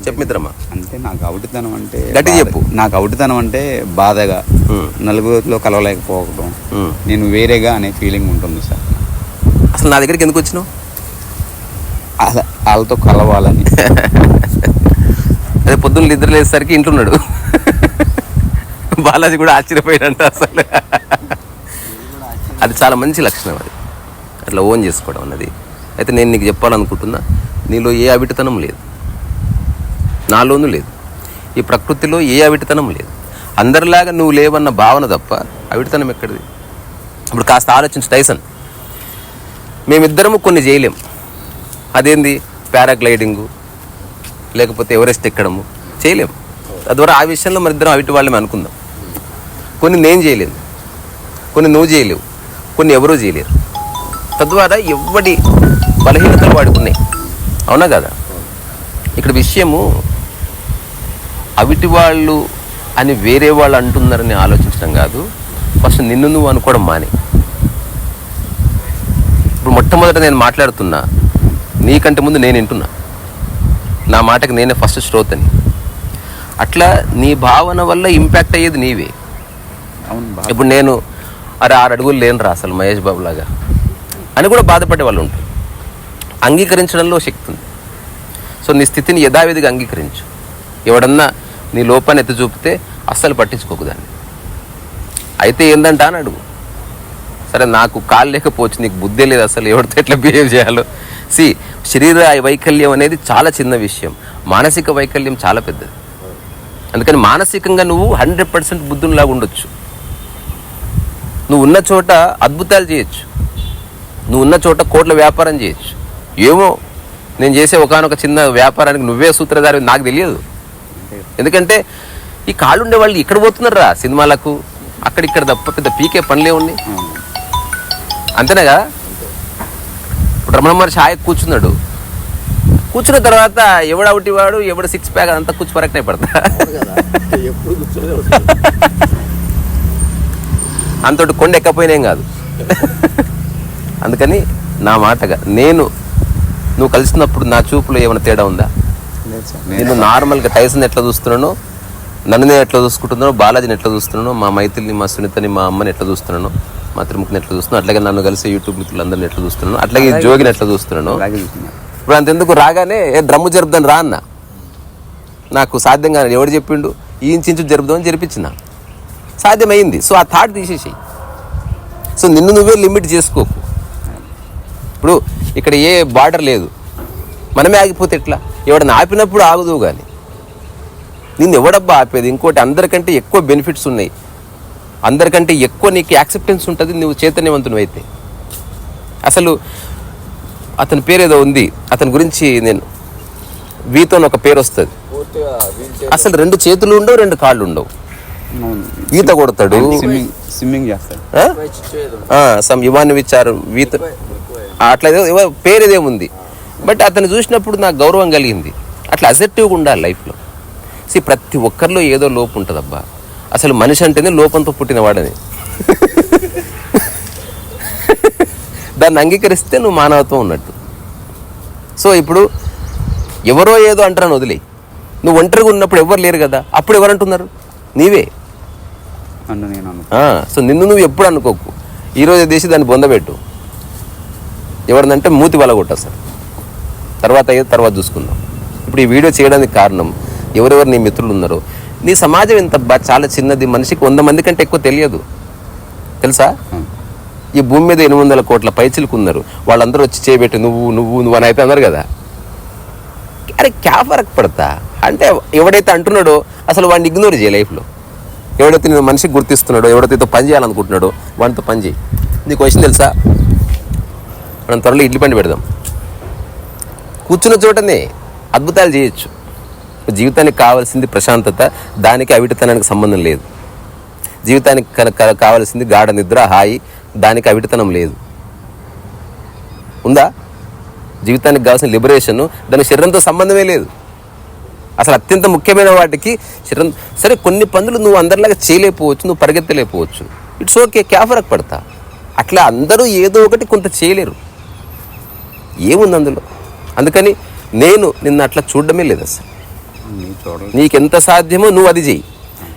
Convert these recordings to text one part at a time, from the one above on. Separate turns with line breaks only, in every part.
చెప్పు మిత్రమా.
అంటే నాకు అవుటితనం అంటే
గట్టిగా
బాధ-
చెప్పు.
నాకు అవుటితనం అంటే బాధగా. నలుగురిలో కలవలేకపోవడం. నేను వేరేగా అనే ఫీలింగ్ ఉంటుంది సార్.
అసలు నా దగ్గరికి ఎందుకు వచ్చినావు?
వాళ్ళతో కలవాలని.
అదే పొద్దున్న నిద్ర లేసేసరికి ఇంట్లో ఉన్నాడు బాలాజీ కూడా ఆశ్చర్యపోయాడంట అసలు. అది చాలా మంచి లక్షణం అది. అట్లా ఓన్ చేసుకోవడం అన్నది. అయితే నేను నీకు చెప్పాలనుకుంటున్నా నీలో ఏ అవిటితనం లేదు. నాలోనూ లేదు. ఈ ప్రకృతిలో ఏ అవిటితనం లేదు. అందరిలాగా నువ్వు లేవన్న భావన తప్ప అవిటితనం ఎక్కడిది? ఇప్పుడు కాస్త ఆలోచించు టైసన్. మేమిద్దరము కొన్ని చేయలేం. అదేంది? పారాగ్లైడింగు లేకపోతే ఎవరెస్ట్ ఎక్కడము చేయలేము తద్వారా ఆ విషయంలో మన ఇద్దరం అవిటి వాళ్ళమే అనుకుందాం. కొన్ని నేను చేయలేను. కొన్ని నువ్వు చేయలేవు. కొన్ని ఎవరూ చేయలేరు. తద్వారా ఎవడి బలహీనతలు వాడుకున్నాయి అవునా కదా? ఇక్కడ విషయము అవిటి వాళ్ళు అని వేరే వాళ్ళు అంటున్నారని ఆలోచించడం కాదు. ఫస్ట్ నిన్ను నువ్వు అనుకోవడం మాని. ఇప్పుడు మొట్టమొదట నేను మాట్లాడుతున్నా నీకంటే ముందు నేను వింటున్నా. నా మాటకి నేనే ఫస్ట్ శ్రోతని. అట్లా నీ భావన వల్ల ఇంపాక్ట్ అయ్యేది నీవే. ఇప్పుడు నేను అరే ఆరు అడుగులు లేనురా అసలు మహేష్ బాబు లాగా అని కూడా బాధపడే వాళ్ళు ఉంటారు. అంగీకరించడంలో శక్తి ఉంది. సో నీ స్థితిని యథావిధిగా అంగీకరించు. ఎవడన్నా నీ లోపాన్ని ఎత్తి చూపితే అస్సలు పట్టించుకోకు దాన్ని. అయితే ఏందంట అని అడుగు. సరే నాకు కాలు లేకపోవచ్చు నీకు బుద్ధే లేదు అసలు ఎవరితో ఎట్లా బిహేవ్ చేయాలో. సి శరీర వైకల్యం అనేది చాలా చిన్న విషయం. మానసిక వైకల్యం చాలా పెద్దది. అందుకని మానసికంగా నువ్వు హండ్రెడ్ పర్సెంట్ బుద్ధునిలాగా ఉండొచ్చు. నువ్వు ఉన్న చోట అద్భుతాలు చేయొచ్చు. నువ్వు ఉన్న చోట కోట్ల వ్యాపారం చేయొచ్చు. ఏమో నేను చేసే ఒకనొక చిన్న వ్యాపారానికి నువ్వే సూత్రధారి నాకు తెలియదు. ఎందుకంటే ఈ కాళ్ళు ఉండే వాళ్ళు ఇక్కడ పోతున్నారా సినిమాలకు. అక్కడిక్కడ తప్ప పెద్ద పీకే పనులే ఉన్నాయి.
అంతేనా
కదా ఇప్పుడు రమణ మహర్షి హాయి కూర్చున్నాడు. కూర్చున్న తర్వాత ఎవడ ఒకటి వాడు ఎవడు సిక్స్ ప్యాక్ అంతా కూర్చు పరకనే పడతా. అంతటి కొండ ఎక్కపోయినేం కాదు. అందుకని నా మాటగా నేను నువ్వు కలిసినప్పుడు నా చూపులో ఏమైనా తేడా ఉందా? నేను నార్మల్గా టైసన్ ఎట్లా చూస్తున్నానో? నన్ను నేను ఎట్లా చూసుకుంటున్నానో? బాలాజీని ఎట్లా చూస్తున్నానో? మా మైథిల్ని మా సునీతని మా అమ్మని ఎట్లా చూస్తున్నానో? మా త్రిముఖని ఎట్లా చూస్తున్నాను? అట్లాగే నన్ను కలిసి యూట్యూబ్ మిత్రులందరిని ఎట్లా చూస్తున్నాను? అట్లాగే జోగిని ఎట్లా చూస్తున్నాను? ఇప్పుడు అంతెందుకు రాగానే ఏ డ్రమ్ము జరుపుదని రా అన్న. నాకు సాధ్యం కాదు ఎవడు చెప్పిండు? ఈ ఇంచు జరుపుదామని జరిపించిన. సాధ్యమైంది. సో ఆ థాట్ తీసేసేయి. సో నిన్ను నువ్వే లిమిట్ చేసుకోకు. ఇప్పుడు ఇక్కడ ఏ బార్డర్ లేదు. మనమే ఆగిపోతే ఎట్లా? ఎవడన్నా ఆపినప్పుడు ఆగదు కానీ. నిన్ను ఎవడబ్బా ఆపేది? ఇంకోటి అందరికంటే ఎక్కువ బెనిఫిట్స్ ఉన్నాయి. అందరికంటే ఎక్కువ నీకు యాక్సెప్టెన్స్ ఉంటుంది నువ్వు చైతన్యవంతుని అయితే. అసలు అతని పేరు ఏదో ఉంది. అతని గురించి నేను వీతో ఒక పేరు వస్తుంది. అసలు రెండు చేతులు ఉండవు రెండు కాళ్ళు ఉండవు. ఈత కొడతాడు.
స్విమ్మింగ్ స్విమ్మింగ్ చేస్తారు
సమ్ యువాన్ని విచ్చారు వీత. అట్లా పేరు ఏదేముంది బట్ అతను చూసినప్పుడు నాకు గౌరవం కలిగింది. అట్లా అసెప్టివ్గా ఉండాలి లైఫ్లో సి ప్రతి ఒక్కరిలో ఏదో లోపు ఉంటుంది అబ్బా అసలు మనిషి అంటేనే లోపంతో పుట్టినవాడని దాన్ని అంగీకరిస్తే నువ్వు మానవత్వం ఉన్నట్టు. సో ఇప్పుడు ఎవరో ఏదో అంటారని వదిలే నువ్వు ఒంటరిగా ఉన్నప్పుడు ఎవరు లేరు కదా అప్పుడు ఎవరు అంటున్నారు? నీవే. సో నిన్ను నువ్వు ఎప్పుడు అనుకోకు. ఈరోజు తీసి దాన్ని బొందబెట్టు ఎవరిదంటే మూతి వల కొట్టేస్తారు తర్వాత అయ్యేది తర్వాత చూసుకుందాం. ఇప్పుడు ఈ వీడియో చేయడానికి కారణం ఎవరెవరు నీ మిత్రులు ఉన్నారో. నీ సమాజం ఎంత చాలా చిన్నది. మనిషికి వంద మంది కంటే ఎక్కువ తెలియదు. తెలుసా? ఈ భూమి మీద ఎనిమిది వందల కోట్ల పైచిలకు ఉన్నారు. వాళ్ళందరూ వచ్చి చేయబెట్టి నువ్వు నువ్వు నువ్వు అని అయిపోయి అన్నారు కదా. అరే క్యా ఫరక్ పడతా? అంటే ఎవడైతే అంటున్నాడో అసలు వాడిని ఇగ్నోర్ చేయ లైఫ్లో. ఎవడైతే నేను మనిషికి గుర్తిస్తున్నాడో ఎవడైతే ఇతో పని చేయాలనుకుంటున్నాడో వాడితో పని చేయి. నీకు క్వశ్చన్ తెలుసా? మనం త్వరలో ఇడ్లీ పండి పెడదాం. కూర్చున్న చోటనే అద్భుతాలు చేయొచ్చు. జీవితానికి కావాల్సింది ప్రశాంతత దానికి అవిటితనానికి సంబంధం లేదు. జీవితానికి కనుక కావాల్సింది గాఢ నిద్ర హాయి దానికి అవిటితనం లేదు. ఉందా? జీవితానికి కావాల్సిన లిబరేషన్ దాని శరీరంతో సంబంధమే లేదు. అసలు అత్యంత ముఖ్యమైన వాటికి శరీరం సరే కొన్ని పనులు నువ్వు అందరిలాగా చేయలేకపోవచ్చు నువ్వు పరిగెత్తలేకపోవచ్చు. ఇట్స్ ఓకే క్యాఫరక్ పడతా. అట్లా అందరూ ఏదో ఒకటి కొంత చేయలేరు. ఏముంది అందులో? అందుకని నేను నిన్ను అట్లా చూడడమే లేదు అసలు. నీకెంత సాధ్యమో నువ్వు అది చెయ్యి.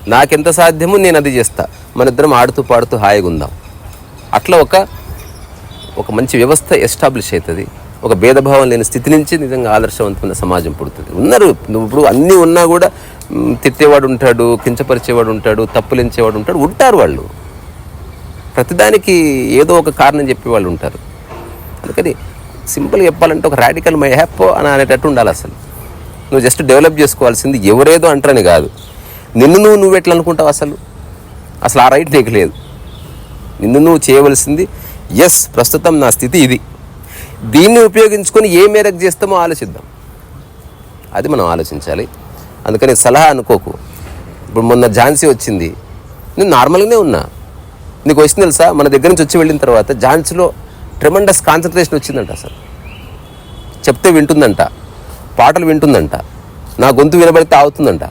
నాకెంత సాధ్యమో నేను అది చేస్తా. మన ఇద్దరం ఆడుతూ పాడుతూ హాయిగా ఉందాం. అట్లా ఒక ఒక మంచి వ్యవస్థ ఎస్టాబ్లిష్ అవుతుంది. ఒక భేదభావం లేని స్థితి నుంచి నిజంగా ఆదర్శవంతమైన సమాజం పుడుతుంది. ఉన్నారు. నువ్వు ఇప్పుడు అన్నీ ఉన్నా కూడా తిట్టేవాడు ఉంటాడు కించపరిచేవాడు ఉంటాడు తప్పులించేవాడు ఉంటాడు ఉంటారు వాళ్ళు. ప్రతిదానికి ఏదో ఒక కారణం చెప్పేవాళ్ళు ఉంటారు. అందుకని సింపుల్గా చెప్పాలంటే ఒక రాడికల్ మై హ్యాప్ అని అనేటట్టు ఉండాలి అసలు. నువ్వు జస్ట్ డెవలప్ చేసుకోవాల్సింది ఎవరేదో అంటారని కాదు. నిన్ను నువ్వు నువ్వు ఎట్లా అనుకుంటావు అసలు? అసలు ఆ రైట్ నీకు లేదు. నిన్ను నువ్వు చేయవలసింది ఎస్ ప్రస్తుతం నా స్థితి ఇది. దీన్ని ఉపయోగించుకొని ఏ మేరకు చేస్తామో ఆలోచిద్దాం. అది మనం ఆలోచించాలి. అందుకని సలహా అనుకోకు. ఇప్పుడు మొన్న ఝాన్సీ వచ్చింది. నేను నార్మల్గానే ఉన్నా. నీకు వచ్చింది తెలుసా? మన దగ్గర నుంచి వచ్చి వెళ్ళిన తర్వాత ఝాన్సీలో ట్రెమండస్ కాన్సన్ట్రేషన్ వచ్చిందంట అసలు చెప్తే వింటుందంట పాటలు వింటుందంట నా గొంతు వినబడితే ఆగుతుందంట.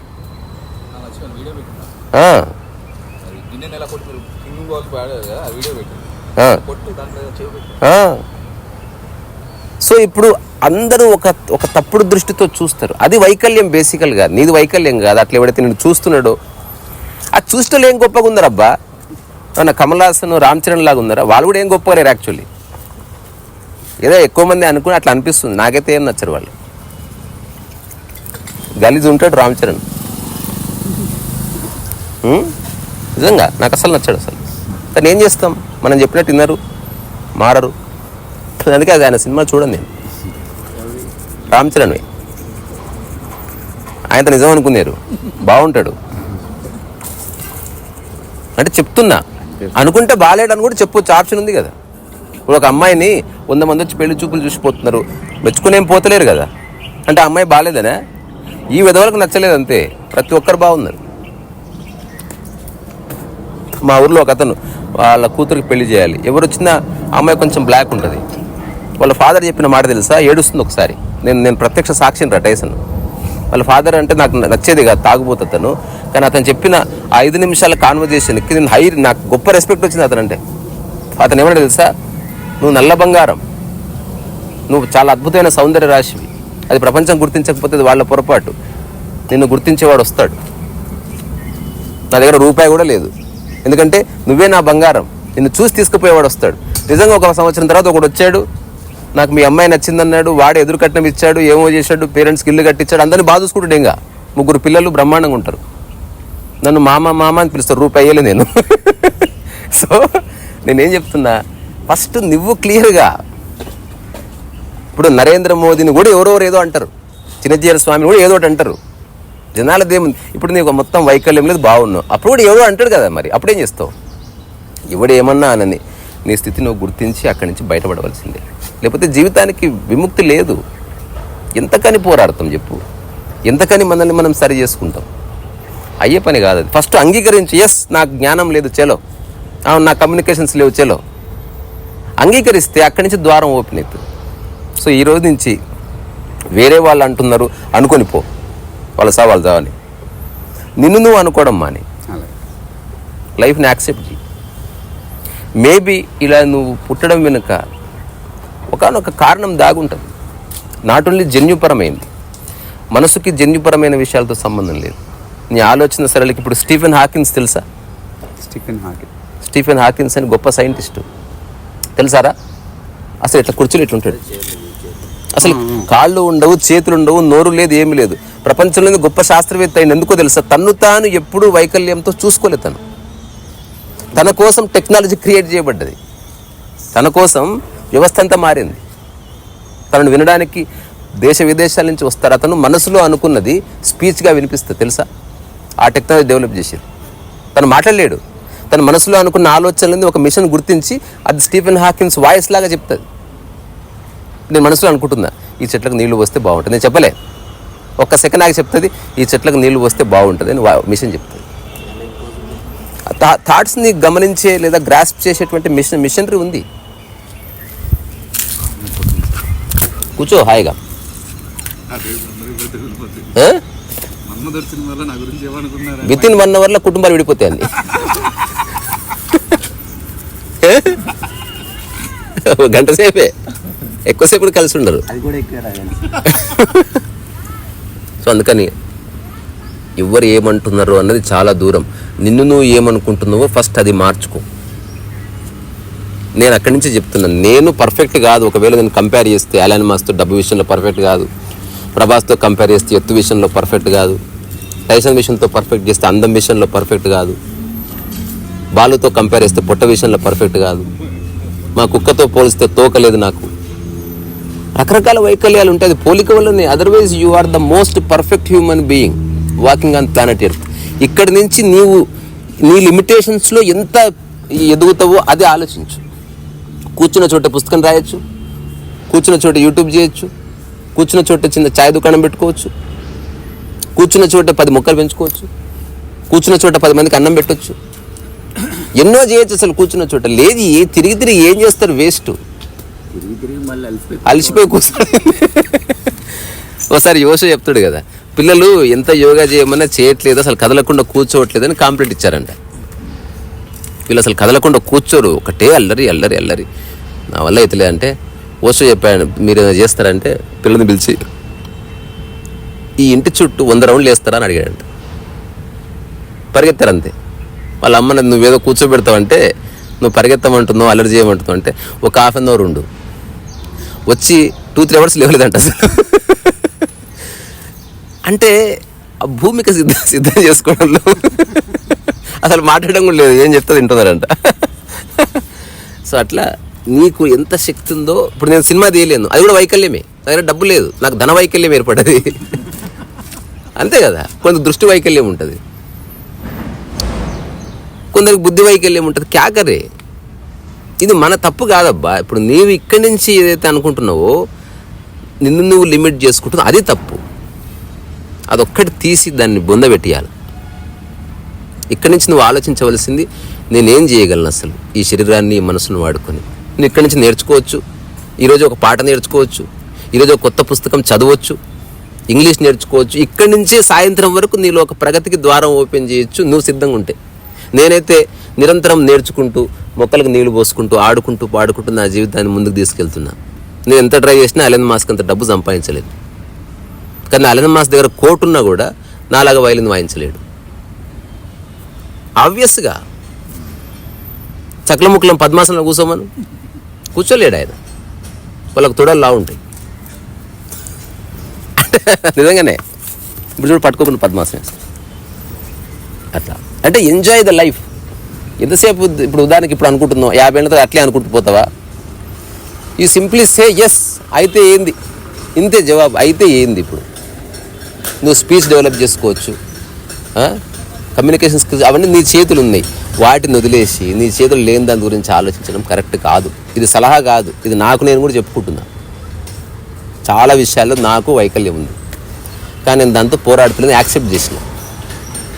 సో ఇప్పుడు అందరూ ఒక ఒక తప్పుడు దృష్టితో చూస్తారు. అది వైకల్యం బేసికల్గా నీది వైకల్యం కాదు. అట్లా ఎవడైతే నేను చూస్తున్నాడో అది చూస్తే ఏం గొప్పగా ఉందరబ్బా మన కమల్ హాసన్ రామ్ చరణ్ లాగా ఉన్నారా? వాళ్ళు కూడా ఏం గొప్పగా లేరు యాక్చువల్లీ ఏదో ఎక్కువ మంది అనుకుని అట్లా అనిపిస్తుంది. నాకైతే ఏం నచ్చరు వాళ్ళు. గలీజ్ ఉంటాడు రామ్ చరణ్. నిజంగా నాకు అసలు నచ్చాడు అసలు. కానీ ఏం చేస్తాం? మనం చెప్పినట్టు విన్నారు మారరు. అందుకే అది ఆయన సినిమా చూడండి నేను. రామ్ చరణ్వి. ఆయనతో నిజం అనుకున్నారు బాగుంటాడు. అంటే చెప్తున్నా. అనుకుంటే బాగాలేడని కూడా చెప్పొచ్చు. ఆప్షన్ ఉంది కదా. ఇప్పుడు ఒక అమ్మాయిని వంద మంది వచ్చి పెళ్ళి చూపులు చూసిపోతున్నారు మెచ్చుకునేం పోతలేరు కదా. అంటే ఆ అమ్మాయి బాగాలేదనే ఈ విధవలకు నచ్చలేదు అంతే. ప్రతి ఒక్కరు బాగున్నారు. మా ఊర్లో ఒక అతను వాళ్ళ కూతురికి పెళ్ళి చేయాలి. ఎవరు వచ్చినా ఆ అమ్మాయి కొంచెం బ్లాక్ ఉంటుంది. వాళ్ళ ఫాదర్ చెప్పిన మాట తెలుసా? ఏడుస్తుంది ఒకసారి. నేను నేను ప్రత్యక్ష సాక్షిని రా టైసన్. వాళ్ళ ఫాదర్ అంటే నాకు నచ్చేది కాదు తాగుబోతు అతను. కానీ అతను చెప్పిన ఆ ఐదు నిమిషాల కాన్వర్జేషన్కి నేను హై నాకు గొప్ప రెస్పెక్ట్ వచ్చింది అతను అంటే అతను ఏమన్నా తెలుసా? నువ్వు నల్ల బంగారం. నువ్వు చాలా అద్భుతమైన సౌందర్య రాశివి. అది ప్రపంచం గుర్తించకపోతే అది వాళ్ళ పొరపాటు. నిన్ను గుర్తించేవాడు వస్తాడు. నా దగ్గర రూపాయి కూడా లేదు. ఎందుకంటే నువ్వే నా బంగారం. నిన్ను చూసి తీసుకుపోయేవాడు వస్తాడు. నిజంగా ఒక సంవత్సరం తర్వాత ఒకడు వచ్చాడు. నాకు మీ అమ్మాయి నచ్చిందన్నాడు. వాడు ఎదురు కట్నం ఇచ్చాడు ఏమో చేశాడు పేరెంట్స్కి ఇల్లు కట్టించాడు. అందరిని బాధ ఇంకా. ముగ్గురు పిల్లలు బ్రహ్మాండంగా ఉంటారు. నన్ను మామ మామ అని పిలుస్తారు. రూపాయి నేను. సో నేనేం చెప్తున్నా? ఫస్ట్ నువ్వు క్లియర్గా. ఇప్పుడు నరేంద్ర మోదీని కూడా ఎవరెవరు ఏదో అంటారు. చిన్నజీర స్వామిని కూడా ఏదో ఒకటి అంటారు. జనాలదేముంది ఇప్పుడు నీకు మొత్తం వైకల్యం లేదు బాగున్నావు. అప్పుడు కూడా ఎవడో అంటాడు కదా మరి అప్పుడేం చేస్తావు? ఎవడు ఏమన్నా అనని నీ స్థితి నువ్వు గుర్తించి అక్కడి నుంచి బయటపడవలసిందే. లేకపోతే జీవితానికి విముక్తి లేదు. ఎంతకని పోరాడతాం చెప్పు. ఎంతకని మనల్ని మనం సరి చేసుకుంటాం. అయ్యే పని కాదు అది. ఫస్ట్ అంగీకరించి ఎస్ నాకు జ్ఞానం లేదు చలో. నా కమ్యూనికేషన్స్ లేవు చలో. అంగీకరిస్తే అక్కడి నుంచి ద్వారం ఓపెన్ అవుతుంది సో ఈ రోజు నుంచి వేరే వాళ్ళు అంటున్నారు అనుకొని పో. వాళ్ళ సవాళ్ళు చావని నిన్ను నువ్వు అనుకోవడం మాని. లైఫ్ని యాక్సెప్ట్ చేయి మేబీ ఇలా నువ్వు పుట్టడం వెనుక ఒకనొక కారణం దాగుంటుంది. Not only జన్యుపరమైంది. మనసుకి జన్యుపరమైన విషయాలతో సంబంధం లేదు. నీ ఆలోచన సరళికి ఇప్పుడు స్టీఫెన్ హాకిన్స్ తెలుసా?
స్టిఫెన్ హాకి
స్టీఫెన్ హాకిన్స్ అని గొప్ప సైంటిస్టు. తెలుసారా? అసలు ఇట్లా కుర్చీలు ఇట్లా ఉంటాడు అసలు కాళ్ళు ఉండవు చేతులు ఉండవు నోరు లేదు ఏమీ లేదు. ప్రపంచంలోని గొప్ప శాస్త్రవేత్త అయిన ఎందుకో తెలుసా? తన్ను తాను ఎప్పుడూ వైకల్యంతో చూసుకోలేదు తను. తన కోసం టెక్నాలజీ క్రియేట్ చేయబడ్డది. తన కోసం వ్యవస్థ అంతా మారింది. తనను వినడానికి దేశ విదేశాల నుంచి వస్తారు. అతను మనసులో అనుకున్నది స్పీచ్గా వినిపిస్తుంది తెలుసా? ఆ టెక్నాలజీ డెవలప్ చేసేది. తను మాట్లాడలేడు. తన మనసులో అనుకున్న ఆలోచనలని ఒక మిషన్ గుర్తించి అది స్టీఫెన్ హాకిన్స్ వాయిస్ లాగా చెప్తుంది. నేను మనసులో అనుకుంటున్నా ఈ చెట్లకు నీళ్ళు వస్తే బాగుంటుంది. నేను చెప్పలే. ఒక్క సెకండ్ ఆగి చెప్తుంది ఈ చెట్లకు నీళ్ళు వస్తే బాగుంటుంది అని మిషన్ చెప్తుంది. థాట్స్ని గమనించే లేదా గ్రాస్ప్ చేసేటువంటి మిషన్ మిషనరీ ఉంది. కూర్చో హాయిగా. విత్ ఇన్ వన్ అవర్లో కుటుంబాలు విడిపోతాయి అన్ని. గంట సేపే. ఎక్కువసేపు కలిసి ఉండరు. సో అందుకని ఎవరు ఏమంటున్నారు అన్నది చాలా దూరం. నిన్ను నువ్వు ఏమనుకుంటున్నావో ఫస్ట్ అది మార్చుకో. నేను అక్కడి నుంచి చెప్తున్నాను నేను పర్ఫెక్ట్ కాదు. ఒకవేళ నేను కంపేర్ చేస్తే అలాన్ మాస్తో డబ్బు విషయంలో పర్ఫెక్ట్ కాదు. ప్రభాస్తో కంపేర్ చేస్తే ఎత్తు విషయంలో పర్ఫెక్ట్ కాదు. టైసన్ విషయంతో పర్ఫెక్ట్ చేస్తే అందం విషయంలో పర్ఫెక్ట్ కాదు. బాలుతో కంపేర్ చేస్తే పొట్ట విషయంలో పర్ఫెక్ట్ కాదు. మా కుక్కతో పోలిస్తే తోకలేదు నాకు. రకరకాల వైకల్యాలు ఉంటాయి. అది పోలిక వల్లనే. Otherwise you are the most perfect human being walking on planet earth ఇక్కడి నుంచి నీవు నీ లిమిటేషన్స్లో ఎంత ఎదుగుతావో అది ఆలోచించు. కూర్చున్న చోట పుస్తకం రాయొచ్చు. కూర్చున్న చోట యూట్యూబ్ చేయొచ్చు. కూర్చున్న చోట చిన్న ఛాయ్ దుకాణం పెట్టుకోవచ్చు. కూర్చున్న చోట పది మొక్కలు పెంచుకోవచ్చు. కూర్చున్న చోట పది మందికి అన్నం పెట్టొచ్చు. ఎన్నో చేయొచ్చు అసలు కూర్చున్న చోట. లేదు ఏ తిరిగి తిరిగి ఏం చేస్తారు? వేస్ట్. అలసిపోయి కూర్చోండి ఒకసారి యోష చెప్తాడు కదా పిల్లలు ఎంత యోగా చేయమన్నా చేయట్లేదు అసలు కదలకుండా కూర్చోవట్లేదని కాంప్లైంట్ ఇచ్చారంట. వీళ్ళు అసలు కదలకుండా కూర్చోరు ఒకటే అల్లరి అల్లరి అల్లరి. నా వల్ల అవుతలే అంటే ఓషో చెప్పాడు మీరు ఏమైనా చేస్తారంటే పిల్లల్ని పిలిచి ఈ ఇంటి చుట్టూ వంద రౌండ్లు వేస్తారా? అని అడిగాడంట. పరిగెత్తారు అంతే. వాళ్ళ అమ్మ నువ్వేదో కూర్చోబెడతావంటే నువ్వు పరిగెత్తమంటున్నావు అలర్జీ చేయమంటున్నావు అంటే ఒక హాఫ్ అన్ అవర్ ఉండు. వచ్చి టూ త్రీ అవర్స్ లేవలేదంట అసలు. అంటే ఆ భూమికి సిద్ధం సిద్ధం చేసుకోవడంలో అసలు మాట్లాడడం కూడా లేదు ఏం చెప్తే తింటున్నారంట సో అట్లా నీకు ఎంత శక్తి ఉందో ఇప్పుడు నేను సినిమా తీయలేను అది కూడా వైకల్యమే దగ్గర డబ్బు లేదు నాకు ధన వైకల్యం ఏర్పడ్డది. అంతే కదా కొంత దృష్టి వైకల్యం ఉంటుంది. కొందరికి బుద్ధి వైకల్యం ఉంటుంది. క్యాకరే. ఇది మన తప్పు కాదబ్బా. ఇప్పుడు నీవు ఇక్కడి నుంచి ఏదైతే అనుకుంటున్నావో నిన్ను నువ్వు లిమిట్ చేసుకుంటున్నావు అది తప్పు. అదొక్కటి తీసి దాన్ని బొందబెట్టియాలి ఇక్కడి నుంచి నువ్వు ఆలోచించవలసింది నేనేం చేయగలను అసలు? ఈ శరీరాన్ని ఈ మనసును వాడుకొని. నువ్వు ఇక్కడి నుంచి నేర్చుకోవచ్చు. ఈరోజు ఒక పాట నేర్చుకోవచ్చు. ఈరోజు ఒక కొత్త పుస్తకం చదవచ్చు. ఇంగ్లీష్ నేర్చుకోవచ్చు. ఇక్కడి నుంచే సాయంత్రం వరకు నీలో ఒక ప్రగతికి ద్వారం ఓపెన్ చేయొచ్చు. నువ్వు సిద్ధంగా ఉంటే నేనైతే నిరంతరం నేర్చుకుంటూ మొక్కలకు నీళ్ళు పోసుకుంటూ ఆడుకుంటూ పాడుకుంటూ నా జీవితాన్ని ముందుకు తీసుకెళ్తున్నా. నేను ఎంత ట్రై చేసినా అలెన్ మాస్క్ అంత డబ్బు సంపాదించలేదు. కానీ అలెన్ మాస్ దగ్గర కోటున్నా ఉన్నా కూడా నాలాగా వైలిన్ వాయించలేడు. ఆబ్వియస్గా చక్లముక్కలం పద్మాసనంలో కూర్చోమను కూర్చోలేడు ఆయన. వాళ్ళకు తొడలు లా ఉంటాయి. నిజంగానే. ఇప్పుడు చూడు పట్టుకోకుండా పద్మాసనం అట్లా. అంటే ఎంజాయ్ ద లైఫ్ ఎంతసేపు ఇప్పుడు ఉదాహరణకి ఇప్పుడు అనుకుంటున్నావు యాభై ఏళ్ళతో అట్లే అనుకుంటూ పోతావా? ఈ సింప్లీ సే ఎస్ అయితే ఏంది? ఇంతే జవాబు అయితే ఏంది ఇప్పుడు? నువ్వు స్పీచ్ డెవలప్ చేసుకోవచ్చు. కమ్యూనికేషన్ స్కిల్స్ అవన్నీ నీ చేతులు ఉన్నాయి. వాటిని వదిలేసి నీ చేతులు లేని దాని గురించి ఆలోచించడం కరెక్ట్ కాదు. ఇది సలహా కాదు. ఇది నాకు నేను కూడా చెప్పుకుంటున్నా. చాలా విషయాల్లో నాకు వైకల్యం ఉంది. కానీ నేను దాంతో పోరాడుతున్నది యాక్సెప్ట్ చేసిన.